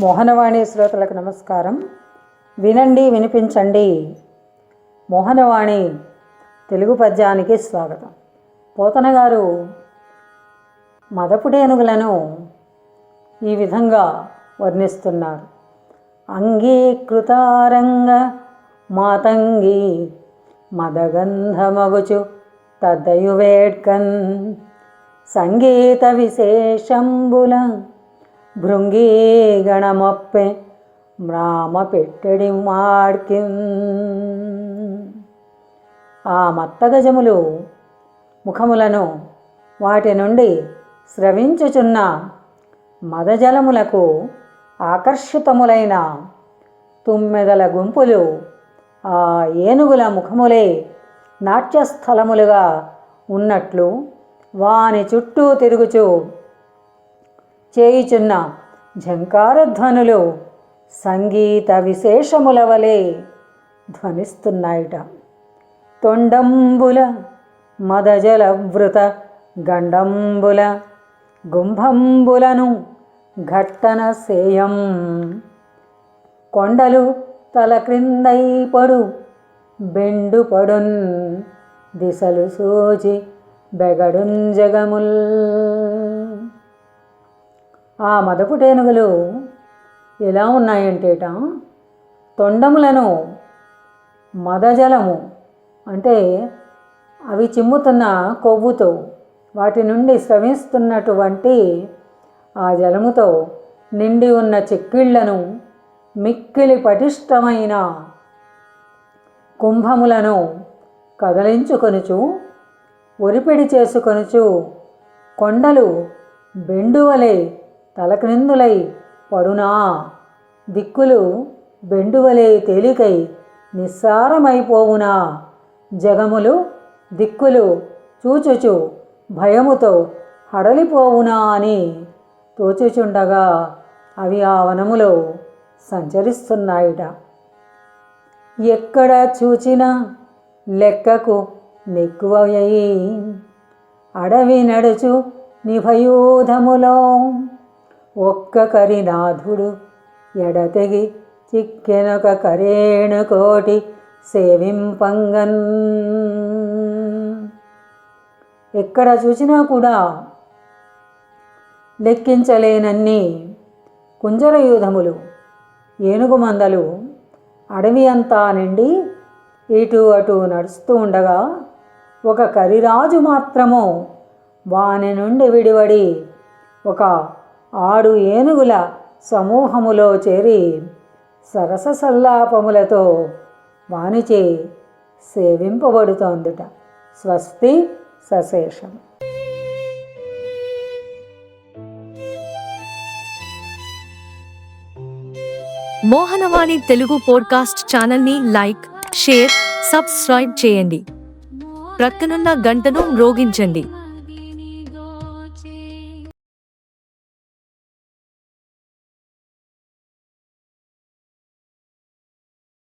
మోహనవాణి శ్రోతలకు నమస్కారం. వినండి వినిపించండి. మోహనవాణి తెలుగు పద్యానికి స్వాగతం. పోతన గారు మదపుడేనుగులను ఈ విధంగా వర్ణిస్తున్నారు. అంగీకృతారంగ మాతంగి మదగంధమగుచు తద్దయు సంగీత విశేషంబుల భృంగీ గణమొప్పె మ్రామ పెట్టెడి మాడ్కిన్ ఆ మత్తగజములు ముఖములను వాటి నుండి స్రవించుచున్న మదజలములకు ఆకర్షితములైన తుమ్మెదల గుంపులు ఆ ఏనుగుల ముఖములే నాట్యస్థలములుగా ఉన్నట్లు వాని చుట్టూ తిరుగుచు చేయుచున్న ఝంకారధ్వనులు సంగీత విశేషముల వలె ధ్వనిస్తున్నాయిట. తొండంబుల మదజల వృత గండంబుల గుంభంబులను ఘట్టన సేయం. కొండలు తల క్రిందై పడు బెండు పడున్ దిశలు సూచి బెగడున్ జగముల్. ఆ మదపుటేనుగులు ఎలా ఉన్నాయంటేట? తొండములను మదజలము అంటే అవి చిమ్ముతున్న కొవ్వుతో వాటి నుండి స్రవిస్తున్నటువంటి ఆ జలముతో నిండి ఉన్న చిక్కిళ్ళను మిక్కిలి పటిష్టమైన కుంభములను కదలించుకొనుచు ఒరిపిడి చేసుకొనుచు కొండలు బెండువలే తలక్రిందులై పడునా? దిక్కులు బెండువలే తేలికై నిస్సారమైపోవునా? జగములు దిక్కులు చూచుచు భయముతో హడలిపోవునా అని తోచుచుండగా అవి ఆ వనములో సంచరిస్తున్నాయిట. ఎక్కడ చూచినా లెక్కకు నెక్కువయ్యి అడవి నడుచు నిభయూధములో ఒక్క కరినాథుడు ఎడతెగి చిక్కెనొక కరేణు కోటి సేవింపంగన్. ఎక్కడ చూసినా కూడా లెక్కించలేనన్ని కుంజరయూధములు ఏనుగు మందలు అడవి అంతా నిండి ఇటు అటు నడుస్తూ ఉండగా ఒక కరిరాజు మాత్రము వాని నుండి విడివడి ఒక ఆడు ఏనుగుల సమూహములో చేరి సరస సల్లాపములతో వానిచే సేవింపబడుతోందట. స్వస్తి సశేషం. మోహనవాణి తెలుగు పోడ్కాస్ట్ ఛానల్ని లైక్ షేర్ సబ్స్క్రైబ్ చేయండి. ప్రక్కనున్న గంటను మ్రోగించండి.